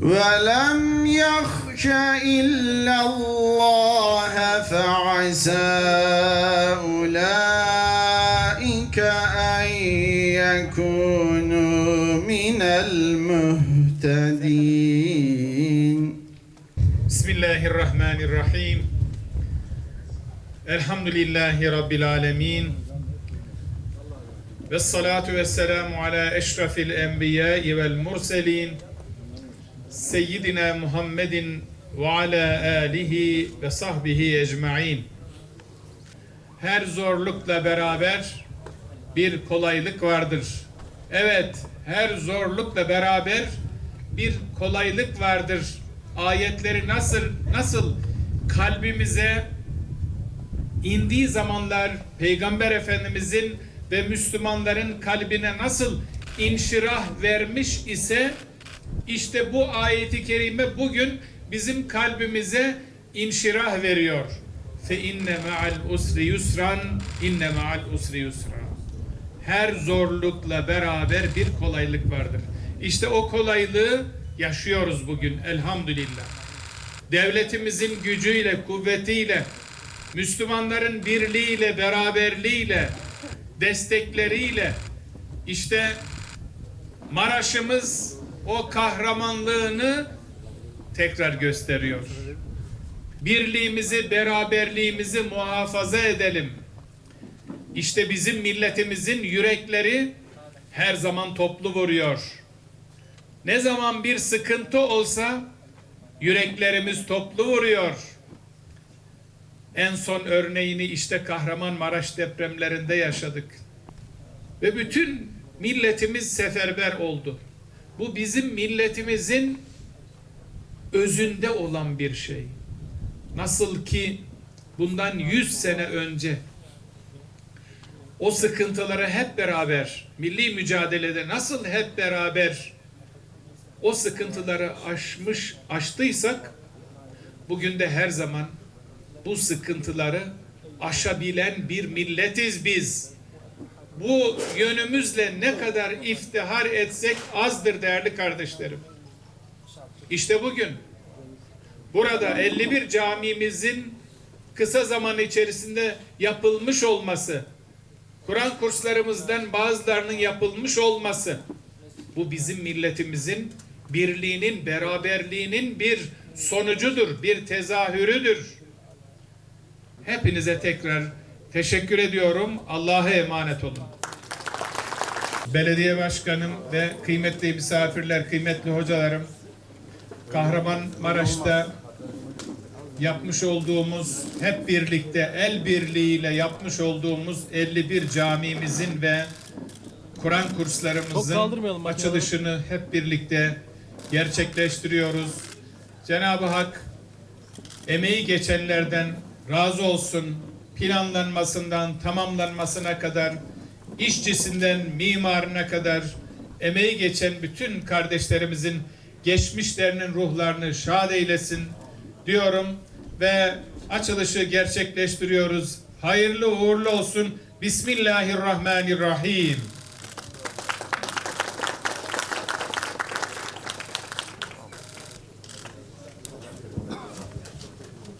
ولم يخش إلا الله فعسى أولئك أن يكونوا من المهتدين. بسم الله الرحمن الرحيم. الحمد لله رب العالمين. والصلاة والسلام على أشرف الأنبياء والمرسلين. Seyyidina Muhammedin ve ala alihi ve sahbihi ecmain. Her zorlukla beraber bir kolaylık vardır. Evet, her zorlukla beraber bir kolaylık vardır. Ayetleri nasıl nasıl kalbimize indiği zamanlar Peygamber Efendimizin ve Müslümanların kalbine nasıl inşirah vermiş ise işte bu ayeti kerime bugün bizim kalbimize inşirah veriyor. Fe inne ma'al usri yusran inne ma'al usri yusra. Her zorlukla beraber bir kolaylık vardır. İşte o kolaylığı yaşıyoruz bugün elhamdülillah. Devletimizin gücüyle, kuvvetiyle, Müslümanların birliğiyle, beraberliğiyle, destekleriyle işte Maraş'ımız o kahramanlığını tekrar gösteriyor. Birliğimizi, beraberliğimizi muhafaza edelim. İşte bizim milletimizin yürekleri her zaman toplu vuruyor. Ne zaman bir sıkıntı olsa yüreklerimiz toplu vuruyor. En son örneğini işte Kahramanmaraş depremlerinde yaşadık. Ve bütün milletimiz seferber oldu. Bu bizim milletimizin özünde olan bir şey. Nasıl ki bundan 100 sene önce o sıkıntıları hep beraber milli mücadelede nasıl hep beraber o sıkıntıları aşmış aştıysak bugün de her zaman bu sıkıntıları aşabilen bir milletiz biz. Bu yönümüzle ne kadar iftihar etsek azdır değerli kardeşlerim. İşte bugün burada 51 camimizin kısa zaman içerisinde yapılmış olması, Kur'an kurslarımızdan bazılarının yapılmış olması, bu bizim milletimizin birliğinin, beraberliğinin bir sonucudur, bir tezahürüdür. Hepinize tekrar teşekkür ediyorum. Allah'a emanet olun. Belediye başkanım ve kıymetli misafirler, kıymetli hocalarım, Kahramanmaraş'ta yapmış olduğumuz hep birlikte el birliğiyle yapmış olduğumuz 51 camimizin ve Kur'an kurslarımızın açılışını hep birlikte gerçekleştiriyoruz. Cenab-ı Hak emeği geçenlerden razı olsun. Planlanmasından tamamlanmasına kadar, işçisinden mimarına kadar emeği geçen bütün kardeşlerimizin geçmişlerinin ruhlarını şad eylesin diyorum ve açılışı gerçekleştiriyoruz. Hayırlı uğurlu olsun. Bismillahirrahmanirrahim.